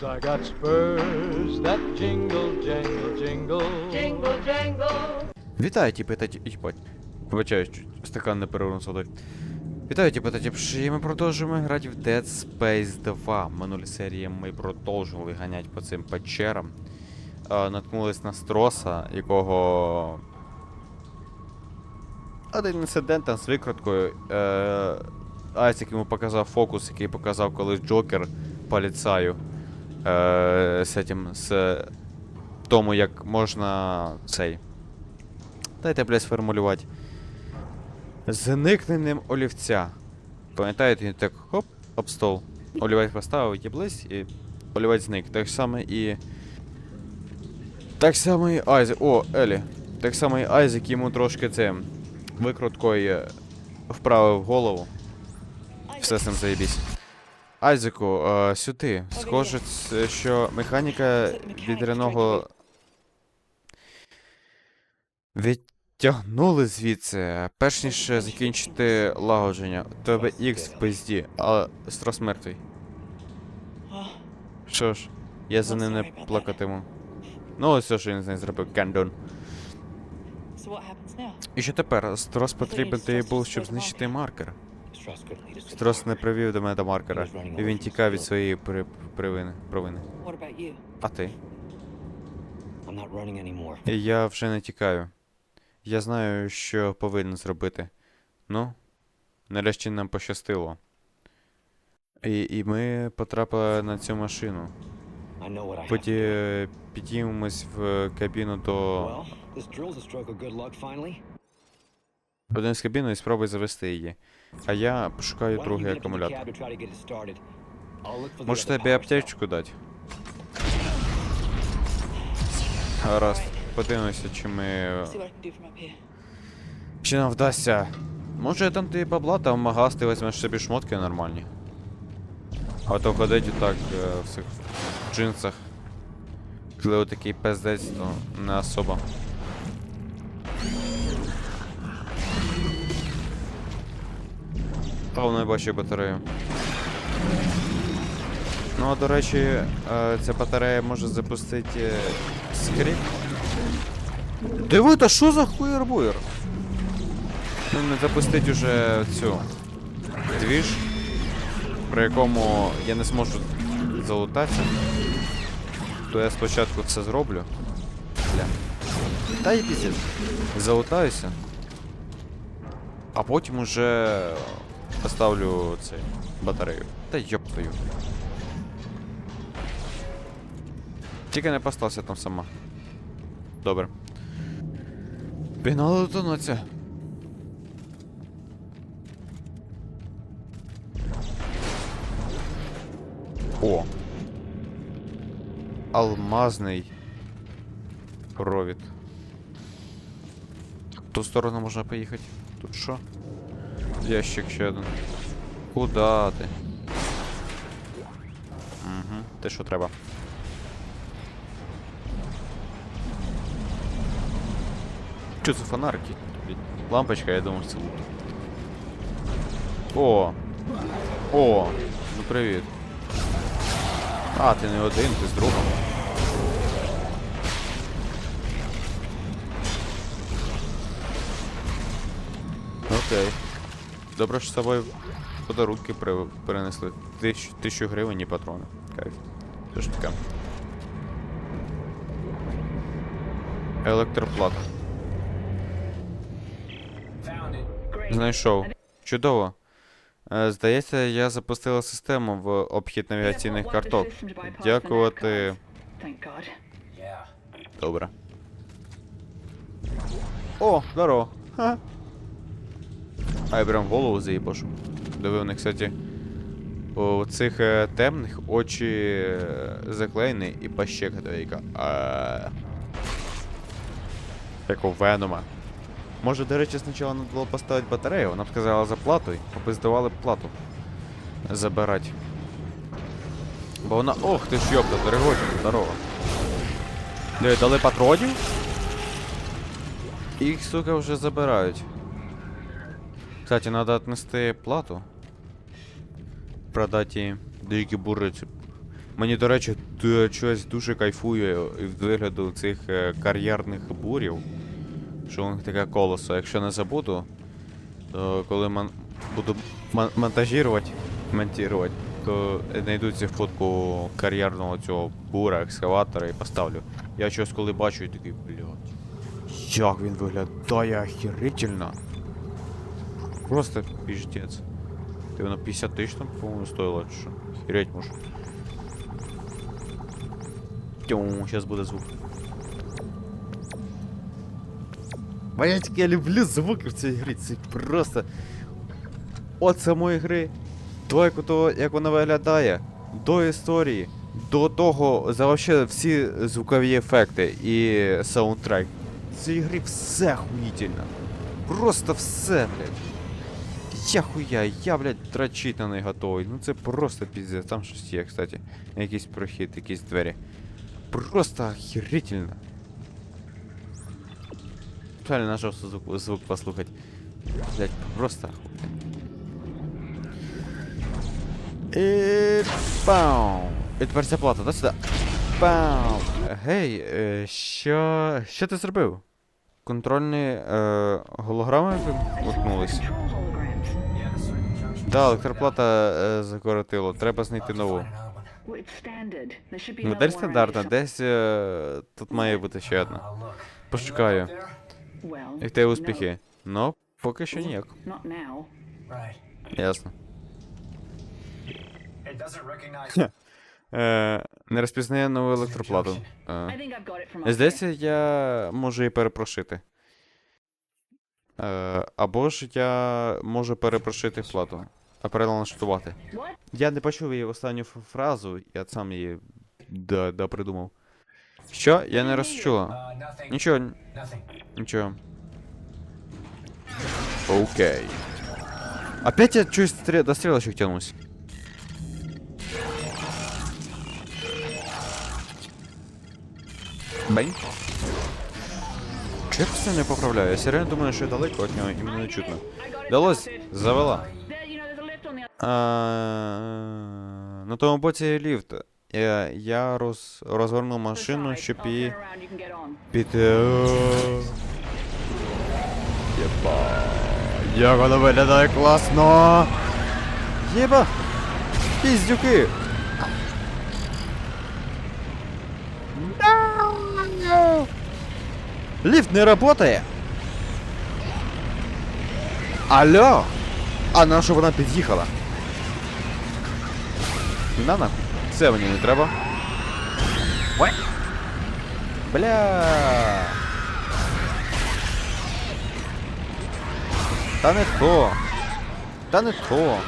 shoes, I got spurs that jingle, jangle, jingle. Jingle jangle. Вітаю, тіпи та ті- їбать. Вибачаю, чуть стакан не перевернув сюди. Вітаю, тіпи та тіпші, і ми продовжуємо грати в Dead Space 2. В минулій серії ми продовжували ганяти по цим печерам. Е, наткнулись на строса, якого. Один інцидент там з викруткою. Е, Айсік йому показав фокус, який показав колись Джокер поліцаю. Е, з этим, з тому, як можна цей. Дайте, блядь, сформулювати. Зникненням олівця. Пам'ятаєте, він так хоп, об стол. Олівець поставив єблись і олівець зник. Так само і. Так само і Айзек. О, Елі. Так само і Айзек йому трошки це викруткою е, вправив голову. Все з цим заєбісь. Айзеку, е, сюди. Схоже, що механіка відряного Відтягнули звідси, перш ніж закінчити лагодження. Тебе X в пизді, а Строс мертвий. Що ж, я за ним не плакатиму. Ну ось все, що він з нею зробив, Гандон. Now? І що тепер? Строс потрібен тобі був, щоб знищити маркер. Строс не привів до мене до маркера, і він тікав від своєї при... привини, провини. А ти? І я вже не тікаю. Я знаю, що повинен зробити. Ну, нарешті нам пощастило. І, і ми потрапили на цю машину. Потім е, підіймемось в кабіну до. Один з кабіну і спробуй завести її. А я пошукаю другий акумулятор. Може тобі аптечку дати? Гаразд, подивимося, чи ми. Here. Чи нам вдасться? Може я там тобі бабла, там магаз ти візьмеш собі шмотки нормальні. А то ходить отак е, в цих джинсах. Коли отакий пиздець, то не особо. Та воно я бачу батарею. Ну а до речі, е, ця батарея може запустити е, скріп. Диви, та що за хуєр-буєр? Ну, не запустить уже цю двіж, при якому я не зможу залутатися. То я спочатку це зроблю. Бля. Та й піздець. Залутаюся. А потім уже поставлю цей батарею. Та йоп твою. Тільки не постався там сама. Добре. Пігнали дотонуться. О. Алмазний провід. В ту сторону можна поїхати. Тут що? Ящик ще один. Куда ти? Угу, те що треба. Що це фонарики? Блін, Лампочка, я думав, це лут. О! О! Ну привіт. А, ти не один, ти з другом. Окей. Добре, що з собою подарунки при... перенесли. Тисячу, тисячу гривень і патрони. Кайф. Що ж таке? Електроплата. Знайшов. Чудово. Е, Здається, я запустила систему в обхід навігаційних карток. Дякувати. Добре. О, здорово. Ха. А я прям голову заїбашу. Диви, них, кстати, у цих е, темних очі е, заклеєні і пащека двійка. А. Як у Венома. Може, до речі, спочатку треба було поставити батарею, вона б сказала за платою, аби здавали б плату. Забирати. Бо вона. Ох ти ж йопта, дорогочка, здорово. Дали патронів? Їх, сука, вже забирають. Кстати, надо отнести плату. Продать їй дикі буриці. Мені, до речі, щось дуже кайфує від вигляду цих е, кар'єрних бурів. Що у них таке колесо. Якщо не забуду, то коли мон... буду мон- монтажувати, монтувати, то знайду цю фотку кар'єрного цього бура, екскаватора і поставлю. Я щось коли бачу і такий, блядь. Як він виглядає охерительно. Просто піздець. Ти воно 50 тисяч там, по-моєму, стоїло, чи що? Хереть може. Тьому, зараз буде звук. Блять, я люблю звуки в цій грі, це просто. От самої гри. До як, то, як вона виглядає, до історії, до того, за вообще всі звукові ефекти і саундтрек. В цій грі все охуїтельно. Просто все, блядь. Я хуя, я, блядь, дрочить на неї готовий. Ну це просто піздець. Там щось є, кстати. Якийсь прохід, якісь двері. Просто охерительно. Правильно нашел звук, звук послухать. Блять, просто охуенно. І пау. І тепер ця плата, да сюди? Пау. Гей, е, що. Що ти зробив? Контрольні е, голограми вимкнулись? Да, електроплата е, закоротило. Треба знайти нову. Модель around стандартна, десь е, тут має бути ще одна. Пошукаю. Well, тебе успіхи. Ну, поки що ніяк. Ясно. Е, не розпізнає нову електроплату. Е, здається, я можу її перепрошити. Е, або ж я можу перепрошити плату. А перелаштувати. Я не почув її останню фразу, я сам її да, да придумав. Що? Я не розчула. Нічого, нічого. Окей. Опять я чуть стрел... до стрелочек тянусь. Бень. Чого я постійно не поправляю? Я серйозно думаю, що я далеко від нього і мене не чутно. Далось, завела. На тому боці ліфт. Я, я роз, розвернув машину, щоб її під... Єба. Як воно виглядає класно! Єба! Піздюки! Ліфт не работає! Алло! А на що вона під'їхала? На нахуй. Це мені не треба. Бля. Та не то. Та не то.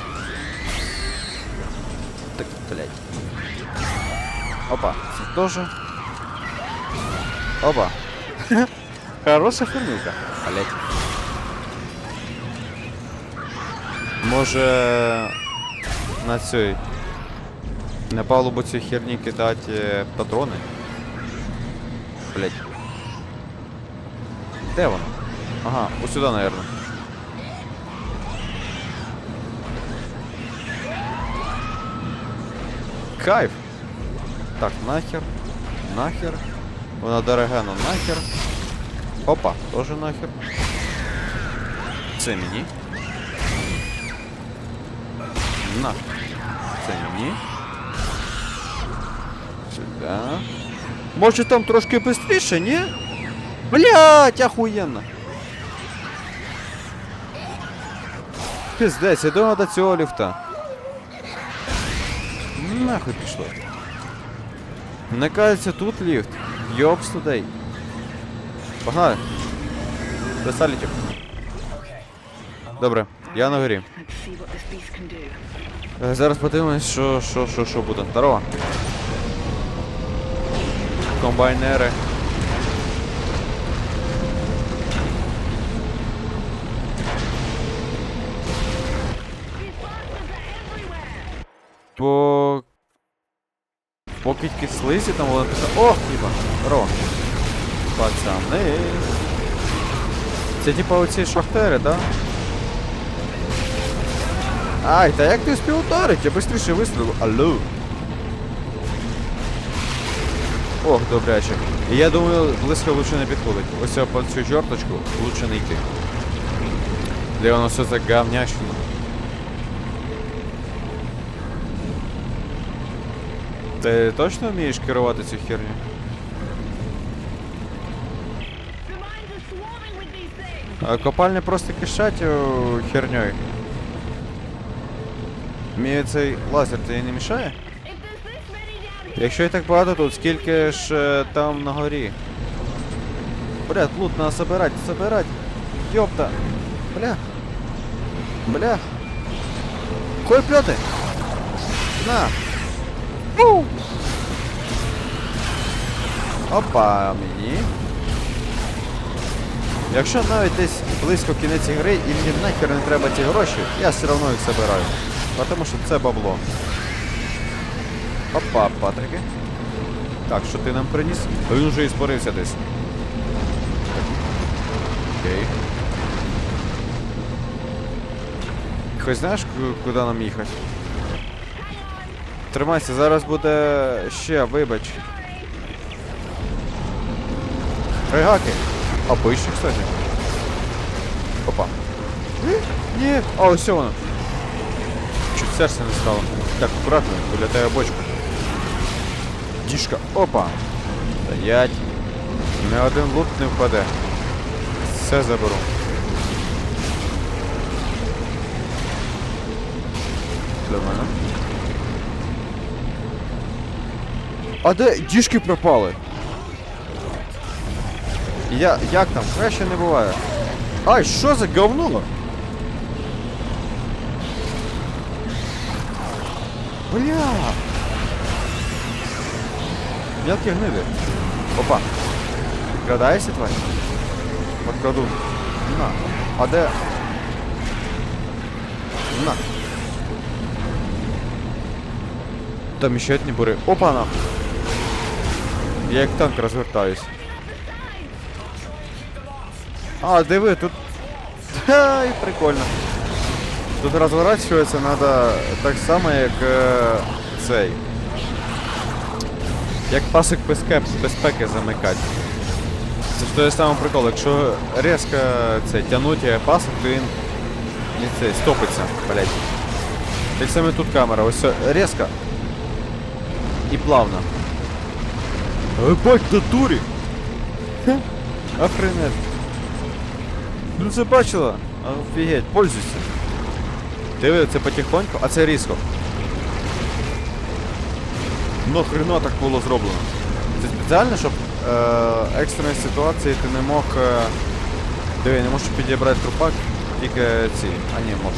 Так, блядь. Опа, це тоже. Опа. Хороша фермилка. Блядь. Може на цій. На палубу цієї херні кидати патрони. Блять. Де воно? Ага, ось сюди, наверное. Кайф. Так, нахер. Нахер. Вона дорога, но нахер. Опа, тоже нахер. Це мені. На. Це мені. Сюда. Може там трошки быстріше, ні? Блять, охуєнно. Пиздець, іду до цього ліфта. Нахуй пішло. Не кажеться тут ліфт. Йопс тудей. Погнали. До салітів. Добре, я на горі. Е, Зараз подивимось, що, що, що, що буде. Здорово. Комбайнери. По... По слизі там вона писала. О, хіба. Здорово. Пацани. Це типа оці шахтери, да? Ай, та як ти спів ударить? Я быстріше вистрілив. Алло. Ох, добряче. Я думаю, близько лучше не підходить. Ось по цю чорточку лучше не йти. Де воно все так говнящено. Ти точно вмієш керувати цю херню? А копальня просто кишать о, херньою. Мені цей лазер тобі не мішає? Якщо і так багато тут, скільки ж е, там на горі? Бля, лут надо собирать, собирать. Ёпта. Бля. Бля. Кой плеты? На. Фу. Опа, мені. Якщо навіть десь близько кінець ігри і мені нахер не треба ці гроші, я все одно їх собираю. Тому що це бабло. Опа, Патрики. Так, що ти нам приніс? А Він вже і спорився десь. Окей. Хоч знаєш, ку- куди нам їхати? Тримайся, зараз буде ще, вибач. Регаки. А пише, кстати. Опа. Ні, а ось воно. Чуть серце не стало. Так, аккуратно, тебе бочку. Діжка, опа. Стоять. Ні один лут не впаде. Все заберу. Для мене. А де діжки пропали? Я, як там? Краще не буває. Ай, що за говно? Бля! Мелкі гниди. Опа. Підкрадаєшся, тварь? Подкраду. На. А де? На. Там ще одні бури. Опа на. Я як танк розвертаюсь. А, диви, тут. Ха, і прикольно. Тут розворачуватися треба так само, як е, цей. Як пасик безпеки, замикати. Це ж той самий прикол, якщо різко це, тягнути пасик, то він не цей, стопиться, блять. Так само і тут камера, ось все, різко і плавно. Ебать, натурі! Охренеть. Ну це бачила? Офігеть, пользуйся. Диви, це потихоньку, а це різко. Ну хрена так було зроблено. Це спеціально, щоб е, екстреної ситуації ти не мог. Е, диви, не можеш підібрати трупак, тільки ці. А ні, мог.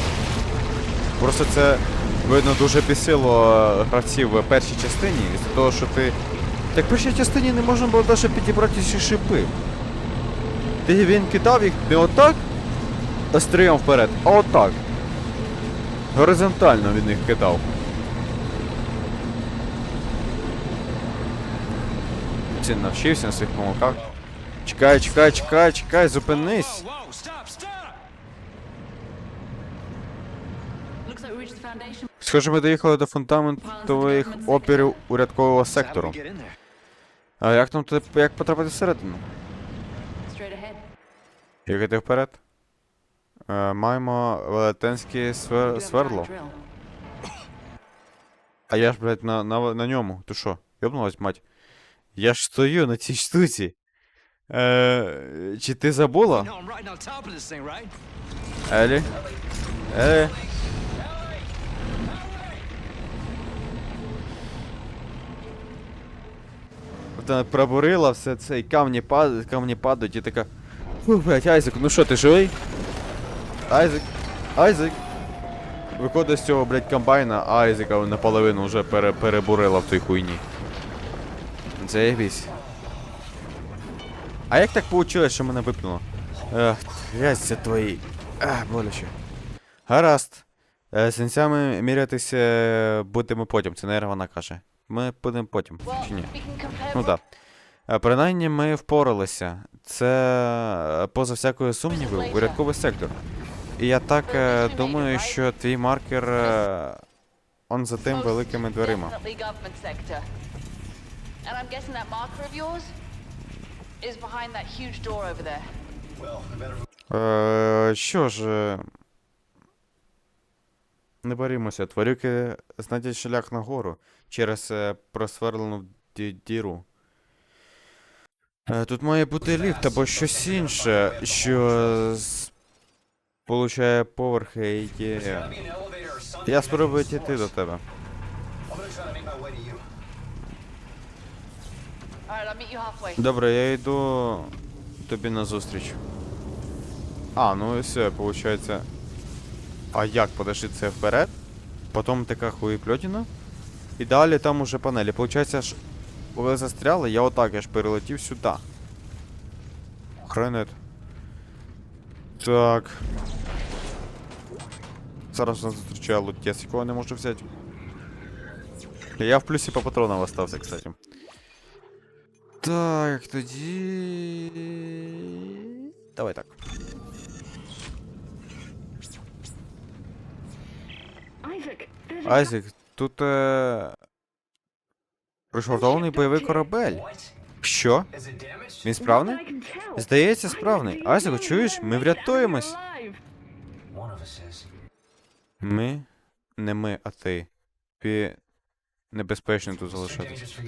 Просто це видно дуже бісило е, гравців в першій частині, з того, що ти. Так в першій частині не можна було навіть підібрати ці шипи. Ти він кидав їх не отак, острієм вперед, а отак. Горизонтально він їх кидав. Це навчився на своїх помилках. Чекай, чекай, чекай, чекай, зупинись. Схоже, ми доїхали до фундаментових опірів урядкового сектору. А як там туди, як потрапити всередину? Їхати вперед? Е, маємо велетенське свер... свердло. А я ж, блядь, на, на, на ньому. Ти що? Йобнулась, мать? Я ж стою на цій штуці. Е, чи ти забула? Елі? Елі? Вона пробурила все це, і камні падають, камні падають, і така. Фу, блядь, Айзек, ну що, ти живий? Айзек, Айзек. Виходить з цього, блядь, комбайна, а Айзека наполовину вже пере, перебурила в той хуйні. Заєбісь. А як так вийшло, що мене виплюнуло? Ех, грязься твої. Ах, боляче. Гаразд. Сенсями мірятися е, будемо потім, це не вона каже. Ми будемо потім, чи ні? Ну так. Да. Е, Принаймні ми впоралися. Це е, поза всякою сумнівою урядковий сектор. І я так думаю, що твій маркер он за тим великими дверима. And I'm guessing that marker of yours is behind that huge door over there. Е, що ж. е, Не борімося. Тварюки знайдять шлях нагору через е, просверлену ді- діру. Е, Тут має бути ліфт або щось інше, що з... получає поверхи і є. Я спробую дійти до тебе. Добре, я йду тобі назустріч. А, ну і все, виходить. А як подошли це вперед? Потім така хуєпльотіна. І далі там уже панелі. Получається, аж ви застряли, я отак аж перелетів сюди. Хренет. Так. Зараз нас зустрічає лутєс, якого не можу взяти. Я в плюсі по патронам остався, кстати. Так, тоді. Давай так. Айзек, тут. Е... Пришвартований бойовий корабель. Що? Він справний? Здається, справний. Айзеку, чуєш? Ми врятуємось. Ми. Не ми, а ти. Тобі небезпечно тут залишатись.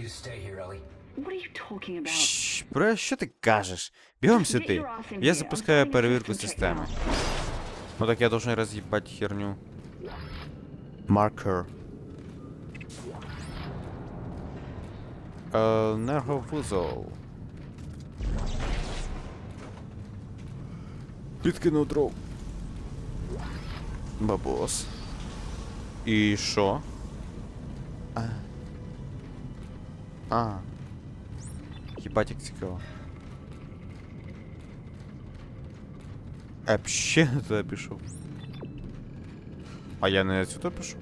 What are you talking Про що ти кажеш? Бігом сюди. Я запускаю перевірку системи. Ну так я должен роз'їбати херню. Маркер. Енерговузол. Підкинув дров. Бабос. І що? А. А. Їбать, як цікаво. Еп, ще не туди пішов. А я не сюди пішов?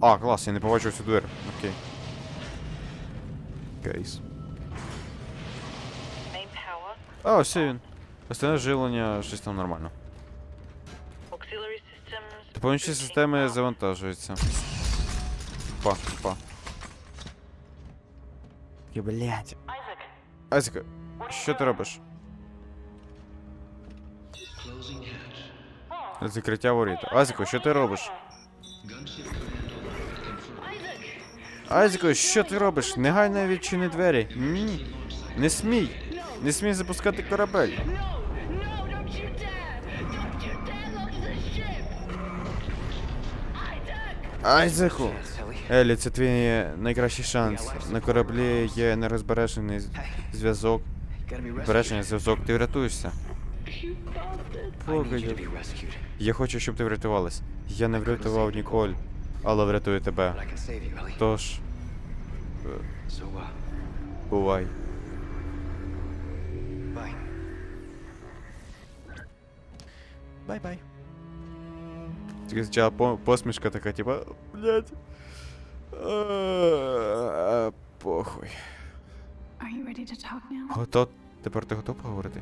А, клас, я не побачив цю двері. Окей. Кейс. Main power, А, ось він. Остальне живлення, щось там нормально. auxiliary systems. Допоміжні системи завантажуються. Па, па. Такі, блядь. Азіка, що ти робиш? Закриття воріт. Азіко, що ти робиш? Азіко, що ти робиш? Негайно відчини двері. Ні. Не смій. Не смій запускати корабель. Айзеку! Елі, це твій найкращий шанс. На кораблі є нерозбережений зв'язок. Збережений зв'язок, ти врятуєшся. You! Погоди. Я хочу, щоб ти врятувалась. Я не врятував Ніколь, але врятую тебе. Тож, бувай. Бай-бай. Посмішка така, типа, блядь. Е, Похуй. Are you ready to talk now? Готов. Тепер ти готов поговорити?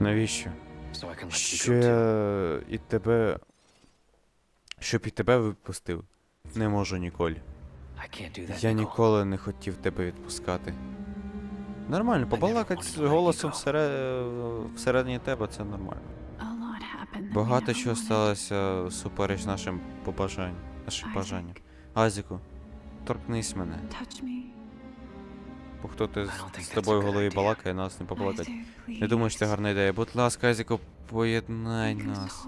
Навіщо? Що я і тебе. Щоб і тебе випустив. Не можу ніколи. Я ніколи не хотів тебе відпускати. Нормально, побалакати з голосом всере- всередині тебе це нормально. Багато чого сталося супереч нашим побажанням. Нашим бажанням. Азіку, торкнись мене. Бо хто ти з- з тобою в голові балакає, нас не побалакать. Не думаю, що це гарна ідея. Будь ласка, Азіку, поєднай нас.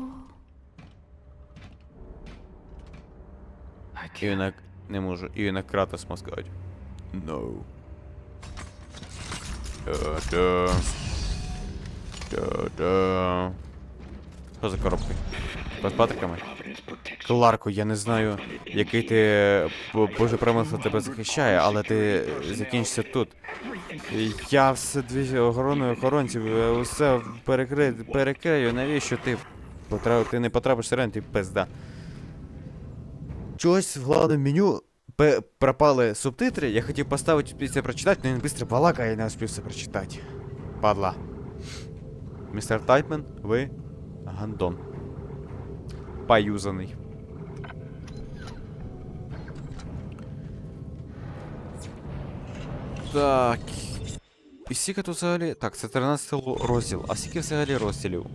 І він не можу. І він як Кратос може сказати. No. Та-да. Та-да. Що за коробки? З патриками? Кларко, я не знаю, який ти Боже промисел тебе захищає, але ти закінчишся тут. Я все дві охороною охоронців, е, усе перекри... перекрию. Навіщо ти? Потра... Ти не потрапиш всередину, ти пизда. Чогось в главному меню пе- пропали субтитри. Я хотів поставити після прочитати, але він швидко балакає, я не успів все прочитати. Падла. Містер Тайтмен, ви гандон. Поюзаний. Так. І скільки тут взагалі. Так, це 13 розділ. А скільки взагалі розділів?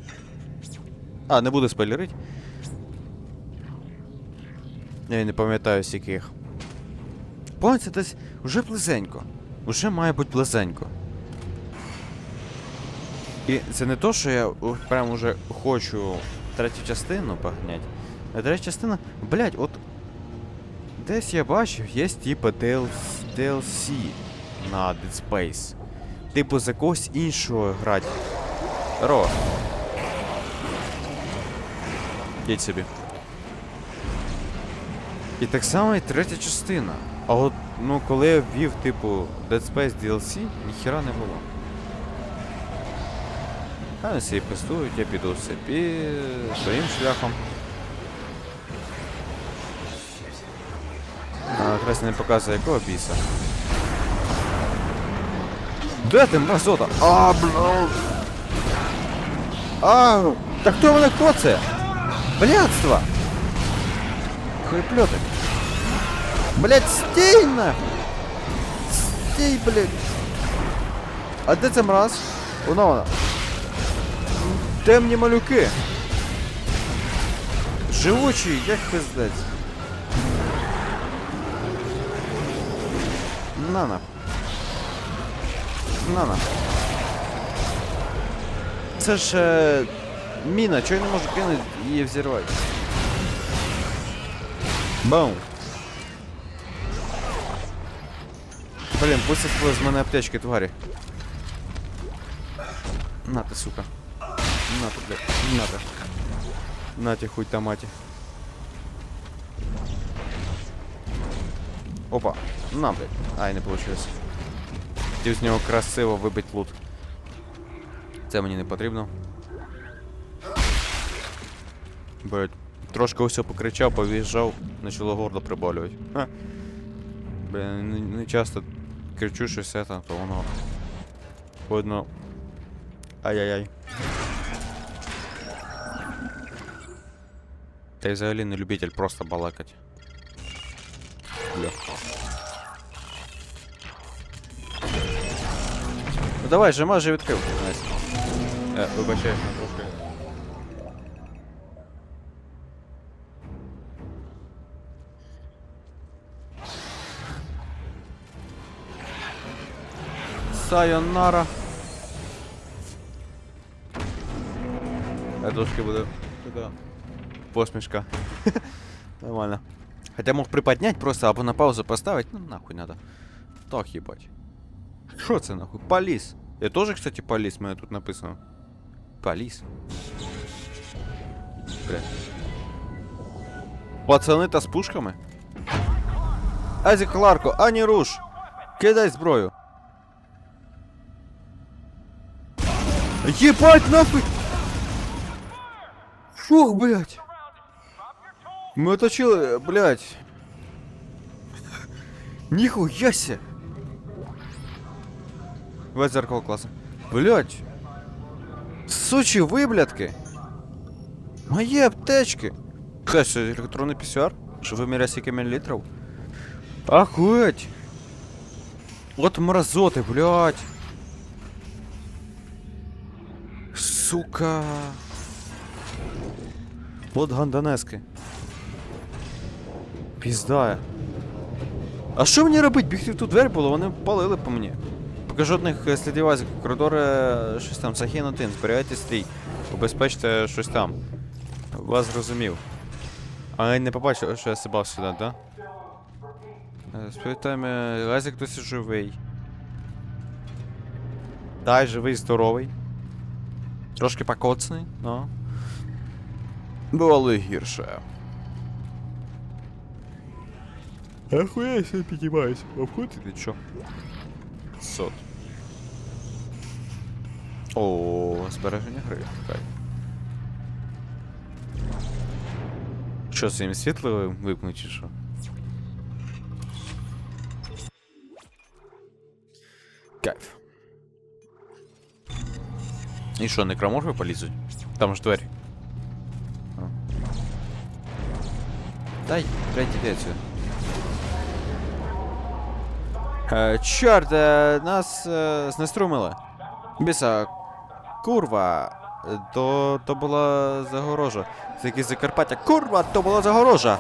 А, не буду спойлерити. Я не пам'ятаю скільких. Пам'ятається десь вже близенько. Уже має бути близенько. І це не то, що я прям уже хочу третю частину погнять. Третя частина, блять, от десь я бачив, є типа DLC, DLC на Dead Space. Типу за когось іншого грати. Ро. Їдь собі. І так само і третя частина. А от, ну, коли я ввів, типу, Dead Space DLC, ніхіра не було. А вони собі пестують, я піду собі своїм шляхом. А, якраз не показує якого біса. Де ти, мразота? А, бля. А, та хто мене коце? Блядство! Хуйплетик. Блять, стій нахуй! Стій, блядь! А де це мраз? Воно вона. Темні малюки. Живучі, як пиздець. На на. Це ж е, міна, чого я не можу кинути її взірвати? Бум. Блін, пусть з мене аптечки, тварі. На ти, сука. На ти, блядь. На ти. На ти, хуй та маті. Опа. На, блядь. Ай, не получилось. Хотів з нього красиво вибить лут. Це мені не потрібно. Блядь. Трошки усе покричав, повіжджав, почало горло приболювати. Ха. Не, не часто кричу щось це, то воно. Видно. Ай-яй-яй. Та й взагалі не любитель просто балакать. Бля. Ну давай, жима же відкрив. Е, трошки. Сайонара. Я трошки буду. Така Посмішка. Нормально. Хотя мог приподнять просто або на паузу поставить. Ну нахуй надо. Так їбать. Що це нахуй? Поліс. Я тоже, кстати, поліс, мене тут написано. Поліс. Бля. Пацани та з пушками? Азі Кларко, ані руш! Кидай зброю. Ебать нахуй! Фух, блядь! Мы оточили, блядь. Нихуя себе! Весь зеркало класса. Блядь! Сучі виблядки! Мої аптечки! Хай це електронний пісюар? Що виміряє скільки мілілітрів? Охуеть! От мразоти, блядь! Сука! От гандонески. Пізда. А що мені робити? Бігти в ту двері було, вони палили по мені. Поки жодних е, слідів Азіка. Коридори е, щось там, Сахін 1, зберігайте стрій. Убезпечте щось там. Вас зрозумів. А я не побачив, що я сибав сюди, да? Е, Спитаємо, Азік досі живий. Дай, живий, здоровий. Трошки покоцаний, но. Бувало гірше. Ахуя я себе піднімаюсь. Обходь или чо? Сот. О, збереження гри. Кайф. Що, з цим світло випнуть чи що? Кайф. І що, некроморфи полізуть? Там ж двері. А. Дай, блядь, іди отсюда. Е, чорт, е, нас е, знеструмили. Біса, курва. То, то була загорожа. Це якесь Закарпаття. Курва, то була загорожа.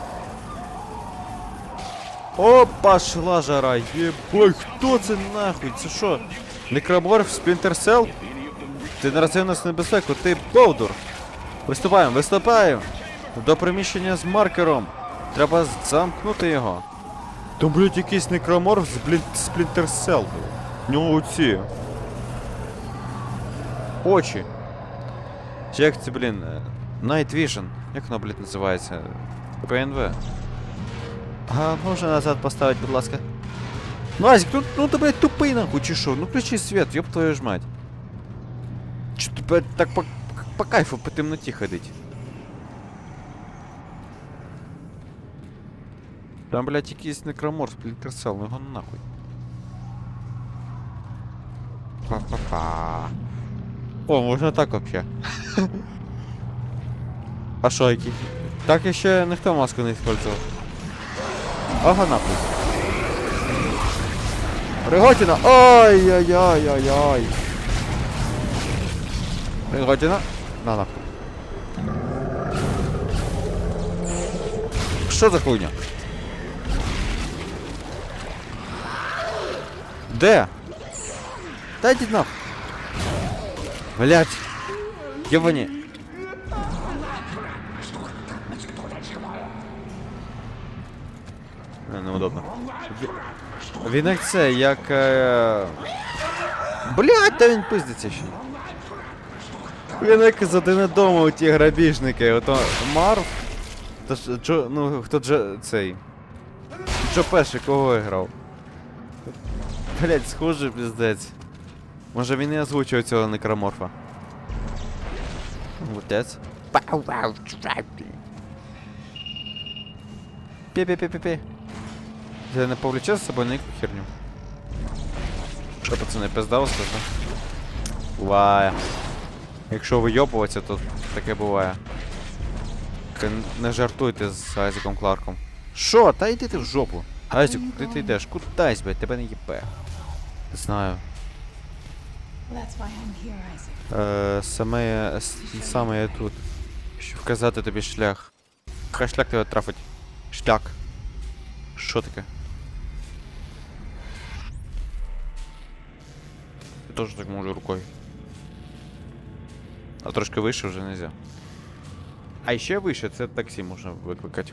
О, пошла жара, єбой, хто це нахуй? Це що? Некроморф Спінтер Сел? Ти наразив нас небезпеку, ти Бовдур. Виступаємо, виступаємо. До приміщення з маркером. Треба замкнути його. Там, блядь, якийсь некроморф з блін... Спlinter Cell. В нього оці. Очі. Чи як це, блін? е, Night Vision. Як воно, блядь, називається? ПНВ. А можна назад поставити, будь ласка. Ну, Азік, ну, ну ти, блядь, тупий нахуй, чи що? Ну включи світ, ёб твою ж мать. Чо ти, блядь, так по, по кайфу по темноті ходить? Там, блядь, якийсь некромор сплінтерсел, ну його нахуй. Па-па-па. О, можна так вообще. а що, який? Так ще ніхто маску не использовал. Ага, нахуй. Риготіна! Ой-ой-ой-ой-ой. Риготіна? На нахуй. Що за хуйня? Де? Та йдіть нахуй. Блять. Єбані. Не, неудобно. Він як це, як. Е... Блять, та він пиздиться ще. Він як дому у ті грабіжники. Ото Марв. То ж Джо. Ну, хто Джо. цей. Джо перший кого грав? Блять, схожий піздець. Може він і озвучує цього некроморфа. Отець. Пі-пі-пі-пі-пі. Я не повлече з собою ніяку херню. Що, пацани, пиздав скажу? Буває. Якщо вийобуватися, то таке буває. Не жартуйте з Айзеком Кларком. Що? Та йди ти в жопу. Айзек, куди ти йдеш? Кудись, блядь, тебе не їбе. Не знаю. That's why I'm here, Isaac. Е, саме, я- с- саме я тут. Щоб вказати тобі шлях. Хай шлях тебе трафить. Шлях. Що таке? Я теж так можу рукою. А трошки вище вже нельзя. А ще вище це таксі можна викликати.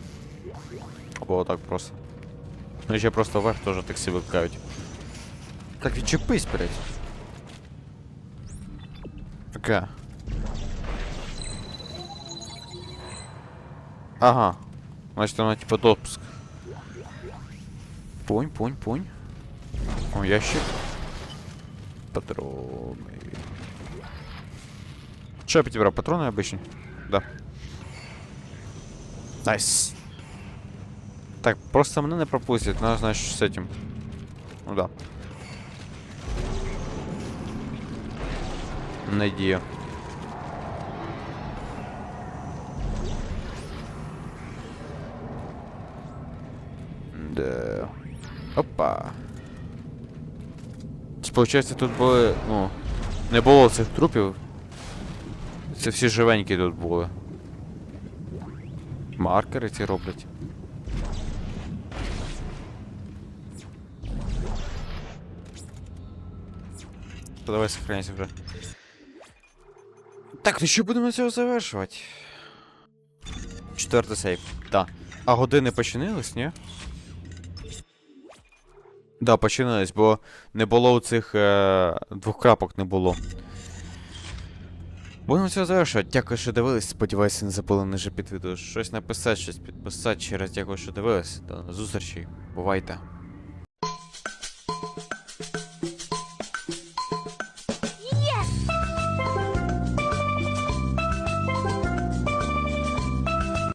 Або отак просто. Ну і ще просто вверх теж таксі викликають. Так відчепись, блядь. Таке. Ага. Значит, она типа допуск. Пунь, пунь, пунь. О, ящик. Патроны. Что я подобрал? Патроны обычные? Да. Найс. Так, просто мене не пропустять, надо, значит, с этим. Ну да. Надія. Да. Опа. Це, Получається, тут були, ну, не було цих трупів. Це всі живенькі тут були. Маркери ці роблять. Давай сохраняйся вже. Так, ну що будемо цього завершувати? Четвертий сейф. Да. А години починились, ні? Да, починились, бо не було у цих е, двох крапок не було. Будемо цього завершувати. Дякую, що дивились. Сподіваюся, не забули ниже під відео щось написати, щось підписати. Ще дякую, що дивились. До зустрічі. Бувайте.